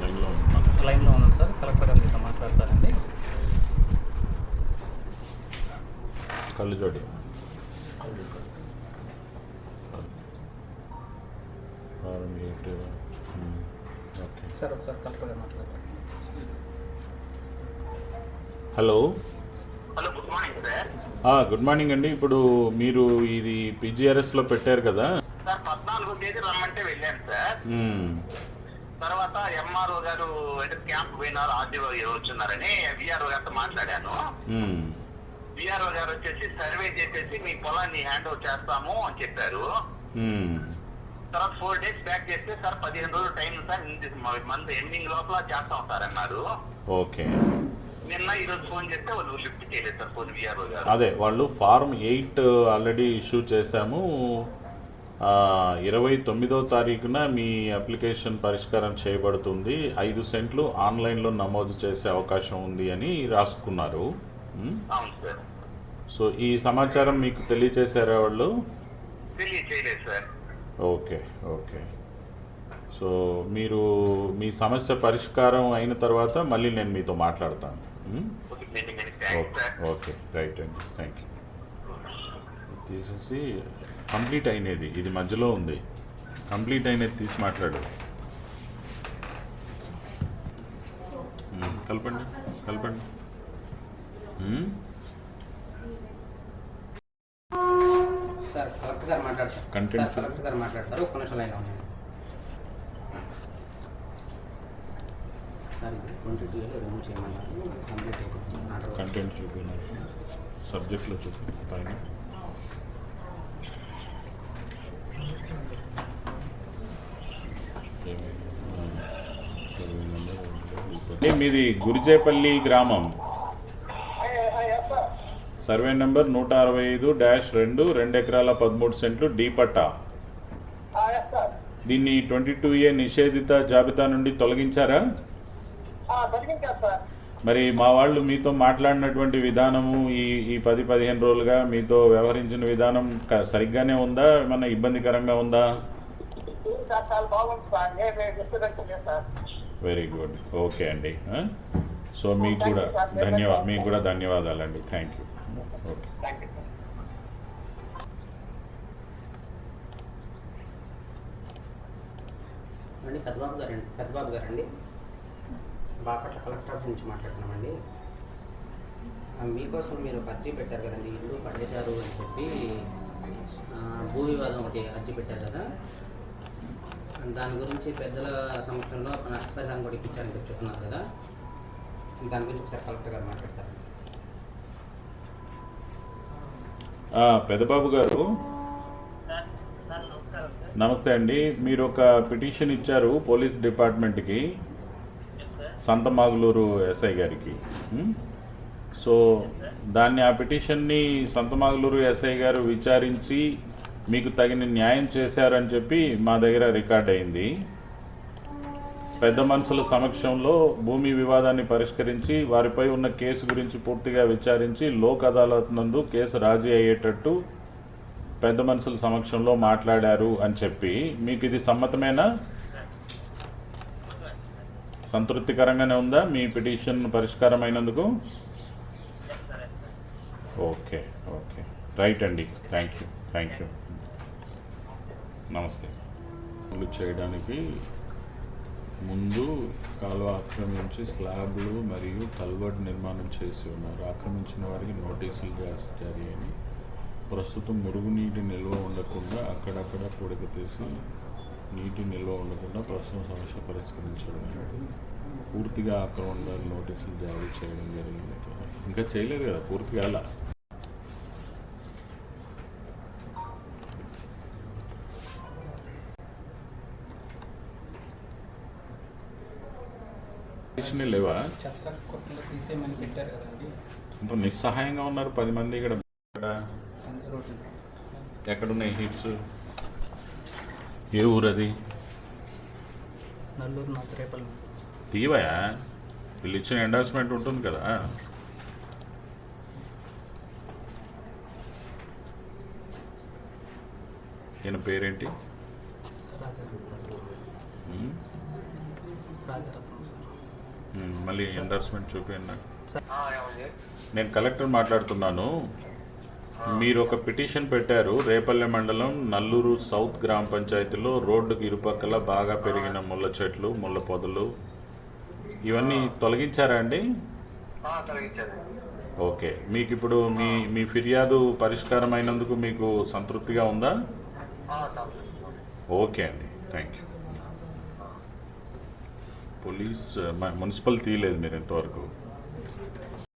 లైన్లో ఉన్నాను లైన్లో ఉన్నాను సార్ కలెక్టర్ గారు మీతో మాట్లాడతారండి. కళ్ళు జోడి ఆరు ఎయిట్ ఓకే సార్ ఒకసారి కలెక్టర్ గారు మాట్లాడతారు hello. Hello good morning sir. Good morning అండి. ఇప్పుడు మీరు ఇది పీజీఆర్ఎస్లో పెట్టారు కదా? సార్ పద్నాలుగో తేదీ రమ్మంటే వెళ్ళాను సార్. తర్వాత ఎంఆర్ఓ గారు అంటే క్యాంప్ పోయినారు ఆర్డీఓ వచ్చున్నారని విఆర్ఓ గారితో మాట్లాడాను. విఆర్ఓ గారు వచ్చేసి సర్వే చేసేసి మీ పొలాన్ని హ్యాండ్ ఓవర్ చేస్తాము అని చెప్పారు. తర్వాత ఫోర్ డేస్ బ్యాక్ చేస్తే సార్ పదిహేను రోజులు టైం సార్ మంత్ ఎండింగ్ లోపల చేస్తాం సార్ అన్నారు. ఓకే. నిన్న ఈ రోజు ఫోన్ చేస్తే వాళ్ళు లిఫ్ట్ చేయలేదు సార్ ఫోన్ విఆర్ఓ గారు. అదే వాళ్ళు ఫార్మ్ ఎయిట్ ఆల్రెడీ ఇష్యూ చేశాము. ఇరవై తొమ్మిదో తారీఖున మీ అప్లికేషన్ పరిష్కారం చేయబడుతుంది. ఐదు సెంట్లు ఆన్లైన్లో నమోదు చేసే అవకాశం ఉంది అని రాసుకున్నారు. మ్? అవును సార్. సో ఈ సమాచారం మీకు తెలియచేశారా వాళ్ళు? తెలియచేయలేదు సార్. Okay okay. సో మీరు మీ సమస్య పరిష్కారం అయిన తర్వాత మళ్ళీ నేను మీతో మాట్లాడతాను? ఓకే ఓకే రైట్ అండి. థ్యాంక్ యూ తీసేసి కంప్లీట్ అయినది. ఇది మధ్యలో ఉంది. కంప్లీట్ అయినది తీసి మాట్లాడు. కలపండి కలపండి. కలెక్టర్ గారు మాట్లాడతారు. కలెక్టర్ గారు మాట్లాడతారు. ఒక్క నిమిషం లైన్లో ఉన్నాను సార్ ఇది ట్వంటీ టూ రిమూవ్ చేయమన్నారు. కంప్లీట్ అయిపోతుంది ఆర్డర్ కంటెంట్ చూపినారు. సబ్జెక్ట్లో చూపి పైన. మీది గురిజేపల్లి గ్రామం. సర్వే నెంబర్ నూట అరవై ఐదు డాష్ రెండు రెండు ఎకరాల పదమూడు సెంట్లు డీ పట్టా దీన్ని ట్వంటీ టూ ఏ నిషేధిత జాబితా నుండి తొలగించారా? మరి మా వాళ్ళు మీతో మాట్లాడినటువంటి విధానము ఈ ఈ పది పదిహేను రోజులుగా మీతో వ్యవహరించిన విధానం సరిగ్గానే ఉందా? ఏమన్నా ఇబ్బందికరంగా ఉందా? Very good. ఓకే అండి? సో మీకు కూడా ధన్యవా మీకు కూడా ధన్యవాదాలండి. Thank you. అండి పెద్దబాబు గారు అండి. పెద్దబాబు గారు అండి. బాపట్ల కలెక్టర్ ఆఫీస్ నుంచి మాట్లాడుతున్నామండి. మీకోసం మీరు అర్జీ పెట్టారు కదండి. ఇల్లు పడేశారు అని చెప్పి భూ వివాదం ఒకటి అర్జీ పెట్టారు కదా. దాని గురించి పెద్దల సమక్షంలో నష్టపరిహారం కూడా ఇప్పించారని చెప్తున్నారు కదా. దాని గురించి ఒకసారి కలెక్టర్ గారు మాట్లాడతారు ఆ, పెదబాబు గారు. నమస్తే అండి. మీరు ఒక పిటిషన్ ఇచ్చారు పోలీస్ డిపార్ట్మెంట్కి. సంతమాగులూరు ఎస్ఐ గారికి. సో దాన్ని ఆ పిటిషన్ని సంతమాగులూరు ఎస్ఐ గారు విచారించి మీకు తగిన న్యాయం చేశారని చెప్పి మా దగ్గర రికార్డ్ అయింది. పెద్ద మనుషుల సమక్షంలో భూమి వివాదాన్ని పరిష్కరించి వారిపై ఉన్న కేసు గురించి పూర్తిగా విచారించి లోక్ అదాలత్ నందు కేసు రాజీ అయ్యేటట్టు పెద్ద మనుషుల సమక్షంలో మాట్లాడారు అని చెప్పి. మీకు ఇది సమ్మతమేనా? సంతృప్తికరంగానే ఉందా మీ పిటిషన్ పరిష్కారం అయినందుకు ఓకే ఓకే. రైట్ అండి. Thank you thank you. నమస్తే. చేయడానికి ముందు కాలువ ఆక్రమించి స్లాబ్లు మరియు కల్వర్ట్ నిర్మాణం చేసి ఉన్నారు. ఆక్రమించిన వారికి నోటీసులు జారీ జారీ అని ప్రస్తుతం మురుగునీటి నిల్వ ఉండకుండా అక్కడక్కడ పొడిక తీసి నీటి నిల్వ ఉండకుండా ప్రస్తుతం సమస్య పరిష్కరించడం పూర్తిగా ఆక్రమణదారు నోటీసులు జారీ చేయడం జరిగింది. ఇంకా చేయలేదు కదా పూర్తిగా అలా లేవా? ఇంత నిస్సహాయంగా ఉన్నారు పది మంది ఇక్కడ. ఎక్కడున్నాయి హిట్స్? ఏ ఊరు అది? నల్లూరు తీవయా? వీళ్ళు ఇచ్చిన ఎండార్స్మెంట్ ఉంటుంది కదా. ఈయన పేరేంటి? రాజరత్నం సార్. మళ్ళీ ఎండార్స్మెంట్ చూపించండి నాకు. నేను కలెక్టర్ మాట్లాడుతున్నాను. మీరు ఒక పిటిషన్ పెట్టారు. రేపల్లె మండలం నల్లూరు సౌత్ గ్రామ పంచాయతీలో రోడ్డుకి ఇరుపక్కల బాగా పెరిగిన ముళ్ళ చెట్లు ముళ్ళ పొదలు ఇవన్నీ తొలగించారా అండి? ఆ, తొలగించారు. ఓకే. మీకు ఇప్పుడు మీ మీ ఫిర్యాదు పరిష్కారం అయినందుకు మీకు సంతృప్తిగా ఉందా. ఓకే అండి. థ్యాంక్ యూ పోలీస్ మ- మున్సిపల్ తీయలేదు మీరు ఇంతవరకు.